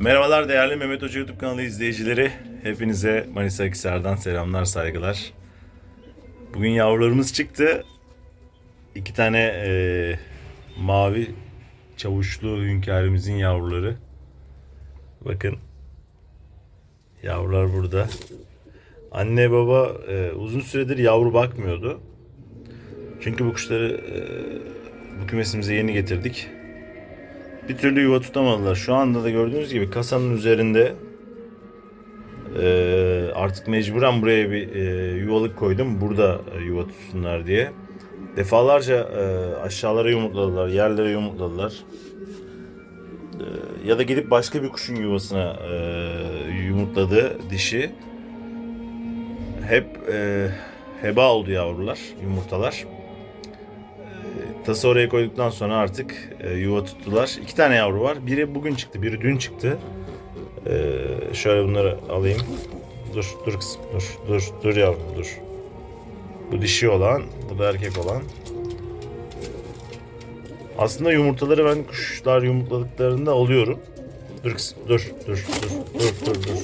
Merhabalar değerli Mehmet Hoca YouTube kanalı izleyicileri. Hepinize Manisa Akhisar'dan selamlar, saygılar. Bugün yavrularımız çıktı. İki tane eee, mavi çavuşlu hünkârımızın yavruları. Bakın. Yavrular burada. Anne baba eee, uzun süredir yavru bakmıyordu. Çünkü bu kuşları eee, bu kümesimize yeni getirdik bir türlü yuva tutamadılar. Şu anda da gördüğünüz gibi kasanın üzerinde eee, artık mecburen buraya bir eee, yuvalık koydum. Burada e, yuva tutsunlar diye. Defalarca eee, aşağılara yumurtladılar, yerlere yumurtladılar. Eee, ya da gidip başka bir kuşun yuvasına eee, yumurtladı dişi. Hep eee, heba oldu yavrular, yumurtalar. Tası oraya koyduktan sonra artık e, yuva tuttular. İki tane yavru var. Biri bugün çıktı, biri dün çıktı. E, şöyle bunları alayım. Dur, dur kızım, dur, dur, dur yavrum, dur. Bu dişi olan, bu da erkek olan. Aslında yumurtaları ben kuşlar yumurtladıklarında alıyorum. Dur kızım, dur, dur, dur, dur, dur, dur.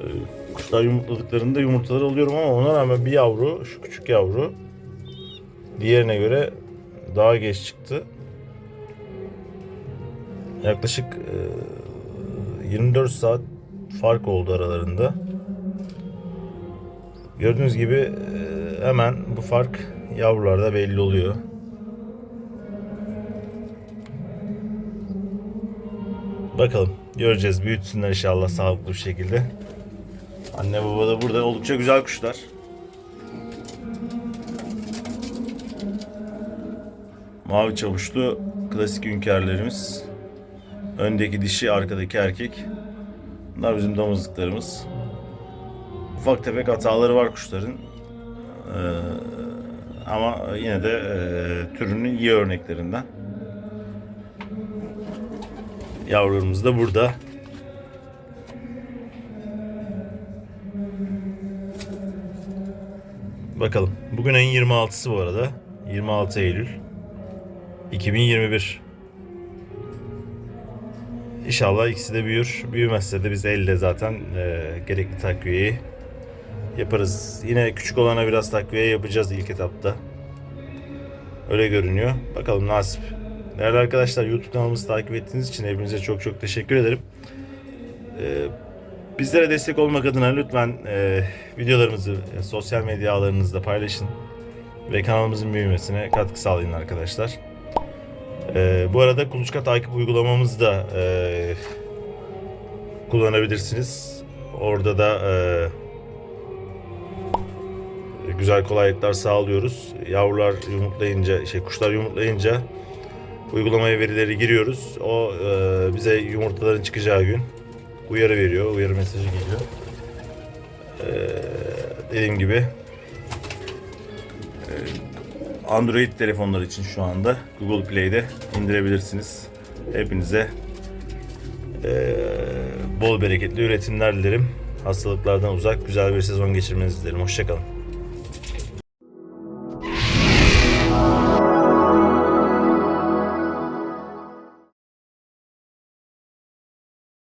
E, kuşlar yumurtladıklarında yumurtaları alıyorum ama ona rağmen bir yavru, şu küçük yavru diğerine göre daha geç çıktı. Yaklaşık e, 24 saat fark oldu aralarında. Gördüğünüz gibi e, hemen bu fark yavrularda belli oluyor. Bakalım göreceğiz büyütsünler inşallah sağlıklı bir şekilde. Anne baba da burada oldukça güzel kuşlar. Mavi çavuşlu klasik hünkârlarımız. Öndeki dişi, arkadaki erkek. Bunlar bizim damızlıklarımız. Ufak tefek hataları var kuşların. Ee, ama yine de e, türünün iyi örneklerinden. Yavrularımız da burada. Bakalım. Bugün ayın 26'sı bu arada. 26 Eylül. 2021. İnşallah ikisi de büyür. Büyümezse de biz elde zaten e, gerekli takviyeyi yaparız. Yine küçük olana biraz takviye yapacağız ilk etapta. Öyle görünüyor. Bakalım nasip. Değerli arkadaşlar YouTube kanalımızı takip ettiğiniz için hepinize çok çok teşekkür ederim. E, bizlere destek olmak adına lütfen e, videolarımızı e, sosyal medya ağlarınızda paylaşın ve kanalımızın büyümesine katkı sağlayın arkadaşlar. Ee, bu arada kuluçka takip uygulamamızı da e, kullanabilirsiniz. Orada da e, güzel kolaylıklar sağlıyoruz. Yavrular yumurtlayınca, şey kuşlar yumurtlayınca uygulamaya verileri giriyoruz. O e, bize yumurtaların çıkacağı gün uyarı veriyor, uyarı mesajı geliyor. E, dediğim gibi Android telefonlar için şu anda Google Play'de indirebilirsiniz. Hepinize eee, bol bereketli üretimler dilerim. Hastalıklardan uzak güzel bir sezon geçirmenizi dilerim. Hoşçakalın.